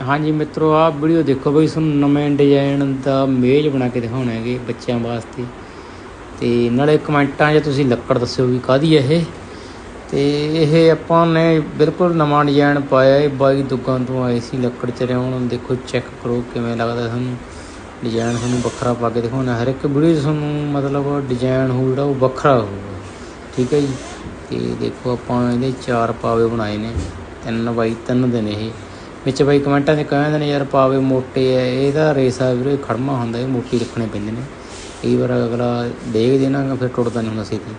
ਹਾਂਜੀ ਮਿੱਤਰੋ, ਆਹ ਵੀਡੀਓ ਦੇਖੋ ਬਈ, ਤੁਹਾਨੂੰ ਨਵੇਂ ਡਿਜ਼ਾਈਨ ਦਾ ਮੇਜ਼ ਬਣਾ ਕੇ ਦਿਖਾਉਣਾ ਹੈਗੇ ਬੱਚਿਆਂ ਵਾਸਤੇ। ਤੇ ਨਾਲੇ ਕਮੈਂਟਾਂ 'ਚ ਤੁਸੀਂ ਲੱਕੜ ਦੱਸਿਓ ਵੀ ਕਾਦੀ ਹੈ ਇਹ। ਤੇ ਇਹ ਆਪਾਂ ਨੇ ਬਿਲਕੁਲ ਨਵਾਂ ਡਿਜ਼ਾਈਨ ਪਾਇਆ ਹੈ। ਬਾਈ ਦੁੱਗਾਂ ਤੋਂ ਆਏ ਸੀ ਲੱਕੜ ਚ ਰਿਆਉਣ ਦੇਖੋ ਚੈੱਕ ਕਰੋ ਕਿਵੇਂ ਲੱਗਦਾ ਤੁਹਾਨੂੰ। ਡਿਜ਼ਾਈਨ ਤੁਹਾਨੂੰ ਵੱਖਰਾ ਪਾ ਕੇ ਦਿਖਾਉਣਾ। ਹਰ ਇੱਕ ਵੀਡੀਓ 'ਚ ਤੁਹਾਨੂੰ ਮਤਲਬ ਡਿਜ਼ਾਈਨ ਹੋ ਜਿਹੜਾ ਉਹ ਵੱਖਰਾ ਹੋਊਗਾ। ਠੀਕ ਹੈ ਜੀ। ਤੇ ਦੇਖੋ, ਆਪਾਂ ਇਹਦੇ ਚਾਰ ਪਾਵੇ ਬਣਾਏ ਨੇ। ਤਿੰਨ ਬਾਈ ਤਿੰਨ ਦੇ ਨੇ ਇਹ। ਵਿੱਚ ਬਾਈ ਕਮੈਂਟਾਂ 'ਚ ਕਹਿੰਦੇ ਨੇ ਯਾਰ ਪਾਵੇ ਮੋਟੇ ਐ, ਇਹਦਾ ਰੇਸਾ ਵੀਰੇ ਖੜਮਾ ਹੁੰਦਾ, ਇਹ ਮੋਟੀ ਰੱਖਣੇ ਪੈਂਦੇ ਨੇ। ਕਈ ਵਾਰ ਅਗਲਾ ਡੇਗ ਦੇਣਾ ਫਿਰ ਟੁੱਟਦਾ ਨਹੀਂ ਹੁੰਦਾ ਛੇਤੀ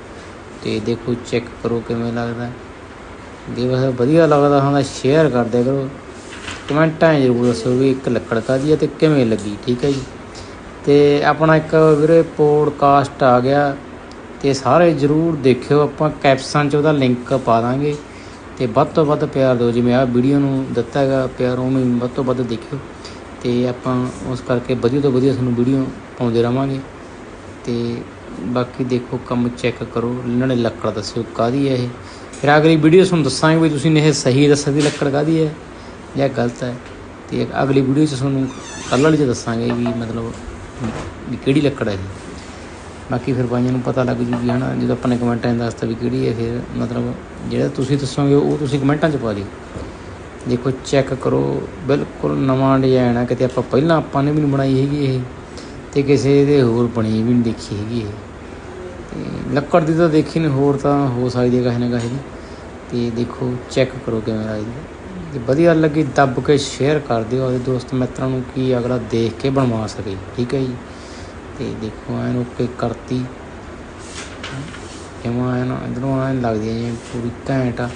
ਤੇ। ਦੇਖੋ ਚੈੱਕ ਕਰੋ ਕਿਵੇਂ ਲੱਗਦਾ। ਜੇ ਵੈਸੇ ਵਧੀਆ ਲੱਗਦਾ ਹੁੰਦਾ ਸ਼ੇਅਰ ਕਰ ਦਿਆ ਕਰੋ। ਕਮੈਂਟਾਂ ਜ਼ਰੂਰ ਦੱਸੋ ਵੀ ਇੱਕ ਲੱਕੜ ਕਾਦੀ ਹੈ ਤੇ ਕਿਵੇਂ ਲੱਗੀ, ਠੀਕ ਹੈ ਜੀ। ਤੇ ਆਪਣਾ ਇੱਕ ਵੀਰੇ ਪੋਡਕਾਸਟ ਆ ਗਿਆ, ਤੇ ਸਾਰੇ ਜ਼ਰੂਰ ਦੇਖਿਓ, ਆਪਾਂ ਕੈਪਸ਼ਨ 'ਚ ਉਹਦਾ ਲਿੰਕ ਪਾ ਦਾਂਗੇ। ਤੇ ਵੱਧ ਤੋਂ ਵੱਧ ਪਿਆਰ ਦਿਓ। ਜਿਵੇਂ ਆਹ ਵੀਡੀਓ ਨੂੰ ਦਿੱਤਾ ਹੈਗਾ ਪਿਆਰ, ਉਹਨੂੰ ਵੱਧ ਤੋਂ ਵੱਧ ਦੇਖਿਓ ਤੇ ਆਪਾਂ ਉਸ ਕਰਕੇ ਵਧੀਆ ਤੋਂ ਵਧੀਆ ਤੁਹਾਨੂੰ ਵੀਡੀਓ ਪਾਉਂਦੇ ਰਵਾਂਗੇ। ਤੇ ਬਾਕੀ ਦੇਖੋ, ਕੰਮ ਚੈੱਕ ਕਰੋ। ਇਹਨਾਂ ਨੇ ਲੱਕੜ ਦੱਸਿਓ ਕਾਦੀ ਹੈ ਇਹ। ਫਿਰ ਅਗਲੀ ਵੀਡੀਓ ਤੁਹਾਨੂੰ ਦੱਸਾਂਗੇ ਵੀ ਤੁਸੀਂ ਨੇ ਇਹ ਸਹੀ ਦੱਸਿਆ ਦੀ ਲੱਕੜ ਕਾਦੀ ਹੈ ਜਾਂ ਗਲਤ ਹੈ। ਤੇ ਅਗਲੀ ਵੀਡੀਓ 'ਚ ਤੁਹਾਨੂੰ ਕੱਲ੍ਹ ਵਾਲੀ 'ਚ ਦੱਸਾਂਗੇ ਵੀ ਮਤਲਬ ਵੀ ਕਿਹੜੀ ਲੱਕੜ ਹੈ ਇਹ। ਬਾਕੀ ਫਿਰ ਬਾਈਆਂ ਨੂੰ ਪਤਾ ਲੱਗ ਜੂਗੀ, ਹਨਾ? ਜਦੋਂ ਆਪਾਂ ਨੇ ਕਮੈਂਟਾਂ 'ਚ ਦੱਸਤਾ ਵੀ ਕਿਹੜੀ ਹੈ ਫਿਰ ਮਤਲਬ ਜਿਹੜਾ ਤੁਸੀਂ ਦੱਸੋਗੇ, ਉਹ ਤੁਸੀਂ ਕਮੈਂਟਾਂ 'ਚ ਪਾ ਦਿਓ। ਦੇਖੋ ਚੈੱਕ ਕਰੋ, ਬਿਲਕੁਲ ਨਵਾਂ ਡਿਜ਼ਾਈਨ ਹੈ ਕਿਤੇ ਆਪਾਂ ਪਹਿਲਾਂ ਆਪਾਂ ਨੇ ਵੀ ਨਹੀਂ ਬਣਾਈ ਹੈਗੀ ਇਹ। ਤੇ ਕਿਸੇ ਦੇ ਹੋਰ ਬਣੀ ਵੀ ਨਹੀਂ ਦੇਖੀ ਹੈਗੀ ਇਹ। ਲੱਕੜ ਦੀ ਤਾਂ ਦੇਖੀ ਨਹੀਂ ਹੋਰ ਤਾਂ ਹੋ ਸਕਦੀ ਹੈ ਕਿਸੇ ਨਾ ਕਿਸੇ ਦੀ। ਤੇ ਦੇਖੋ ਚੈੱਕ ਕਰੋ ਕਿਵੇਂ ਲੱਗਦੀ ਹੈ। ਜੇ ਵਧੀਆ ਲੱਗੀ, ਦੱਬ ਕੇ ਸ਼ੇਅਰ ਕਰ ਦਿਓ। ਆਪਣੇ ਦੋਸਤ ਮਿੱਤਰਾਂ ਨੂੰ ਕਿ ਅਗਲਾ ਦੇਖ ਕੇ ਬਣਵਾ ਸਕੇ। ਠੀਕ ਹੈ ਜੀ? ਤੇ ਦੇਖੋ, ਐਨ ਓਕੇ ਕਰਤੀ। ਕਿਵੇਂ ਐਨ, ਇਧਰੋਂ ਐਨ ਲੱਗਦੀ ਹੈ ਜਿਵੇਂ ਪੂਰੀ ਘੈਂਟ ਆ।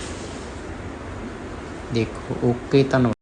ਦੇਖੋ, ਓਕੇ, ਧੰਨਵਾਦ।